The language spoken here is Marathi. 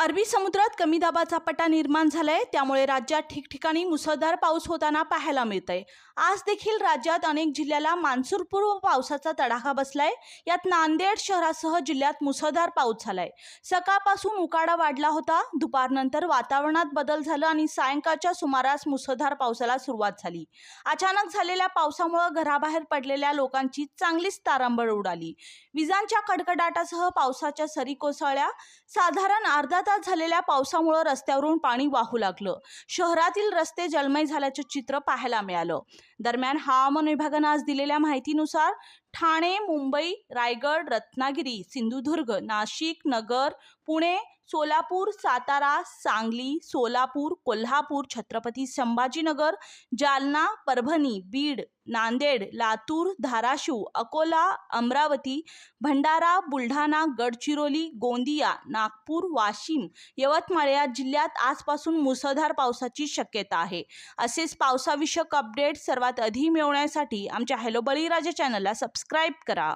अरबी समुद्रात कमी दाबाचा पट्टा निर्माण झालाय. त्यामुळे राज्यात ठिकठिकाणी मुसळधार पाऊस होताना पाहायला मिळतंय. आज देखील राज्यात अनेक जिल्ह्याला मान्सूनपूर्व पावसाचा तडाखा बसलाय. यात नांदेड शहरासह जिल्ह्यात मुसळधार पाऊस झालाय. सकाळपासून उकाडा वाढला होता. दुपारनंतर वातावरणात बदल झाला आणि सायंकाळच्या सुमारास मुसळधार पावसाला सुरुवात झाली. अचानक झालेल्या पावसामुळे घराबाहेर पडलेल्या लोकांची चांगलीच तारांबळ उडाली. विजांच्या कडकडाटासह पावसाच्या सरी कोसळल्या. साधारण अर्धा तास झालेल्या पावसामुळे रस्त्यावरून पाणी वाहू लागलं. शहरातील रस्ते जलमय झाल्याचं चित्र पाहायला मिळालं. दरम्यान हवामान विभागानं आज दिलेल्या माहितीनुसार ठाणे मुंबई रायगड रत्नागिरी सिंधुदुर्ग नाशिक नगर पुणे सोलापूर सातारा सांगली सोलापूर कोल्हापूर छत्रपती संभाजीनगर जालना परभणी बीड नांदेड लातूर धाराशिव अकोला अमरावती भंडारा बुलढाणा गडचिरोली गोंदिया नागपूर वाशिम यवतमाळ या जिल्ह्यात आजपासून मुसळधार पावसाची शक्यता आहे. असेच पावसाविषयक अपडेट सर्वात आधी मिळवण्यासाठी आमच्या हॅलो बळीराजा चॅनलला सबस्क्राईब करा.